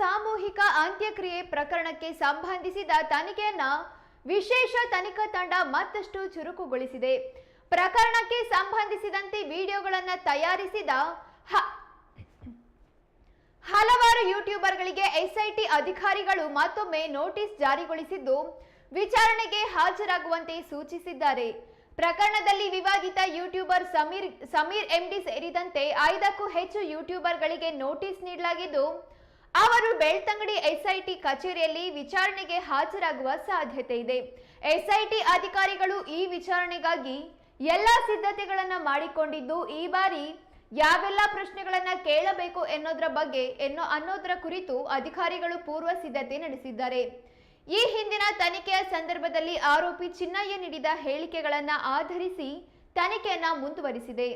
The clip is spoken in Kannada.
ಸಾಮೂಹಿಕ ಅಂತ್ಯಕ್ರಿಯೆ ಪ್ರಕರಣಕ್ಕೆ ಸಂಬಂಧಿಸಿದ ತನಿಖೆಯನ್ನ ವಿಶೇಷ ತನಿಖಾ ತಂಡ ಮತ್ತಷ್ಟು ಚುರುಕುಗೊಳಿಸಿದೆ ಪ್ರಕರಣಕ್ಕೆ ಸಂಬಂಧಿಸಿದಂತೆ ವಿಡಿಯೋಗಳನ್ನು ತಯಾರಿಸಿದ ಹಲವಾರು ಯೂಟ್ಯೂಬರ್ಗಳಿಗೆ ಎಸ್ಐಟಿ ಅಧಿಕಾರಿಗಳು ಮತ್ತೊಮ್ಮೆ ನೋಟಿಸ್ ಜಾರಿಗೊಳಿಸಿದ್ದು ವಿಚಾರಣೆಗೆ ಹಾಜರಾಗುವಂತೆ ಸೂಚಿಸಿದ್ದಾರೆ. ಪ್ರಕರಣದಲ್ಲಿ ವಿವಾದಿತ ಯೂಟ್ಯೂಬರ್ ಸಮೀರ್ ಸಮೀರ್ ಎಂಡಿ ಸೇರಿದಂತೆ ಐದಕ್ಕೂ ಹೆಚ್ಚು ಯೂಟ್ಯೂಬರ್ಗಳಿಗೆ ನೋಟಿಸ್ ನೀಡಲಾಗಿದ್ದು, ಅವರು ಬೆಳ್ತಂಗಡಿ ಎಸ್ಐಟಿ ಕಚೇರಿಯಲ್ಲಿ ವಿಚಾರಣೆಗೆ ಹಾಜರಾಗುವ ಸಾಧ್ಯತೆ ಇದೆ. ಎಸ್ಐಟಿ ಅಧಿಕಾರಿಗಳು ಈ ವಿಚಾರಣೆಗಾಗಿ ಎಲ್ಲ ಸಿದ್ಧತೆಗಳನ್ನು ಮಾಡಿಕೊಂಡಿದ್ದು, ಈ ಬಾರಿ ಯಾವೆಲ್ಲ ಪ್ರಶ್ನೆಗಳನ್ನು ಕೇಳಬೇಕು ಎನ್ನೋದ್ರ ಬಗ್ಗೆ ಎನ್ನೋ ಅನ್ನೋದರ ಕುರಿತು ಅಧಿಕಾರಿಗಳು ಪೂರ್ವ ಸಿದ್ಧತೆ ನಡೆಸಿದ್ದಾರೆ. ಈ ಹಿಂದಿನ ತನಿಖೆಯ ಸಂದರ್ಭದಲ್ಲಿ ಆರೋಪಿ ಚಿನ್ನಯ್ಯ ನೀಡಿದ ಹೇಳಿಕೆಗಳನ್ನ ಆಧರಿಸಿ ತನಿಖೆಯನ್ನ ಮುಂದುವರಿಸಿದೆ.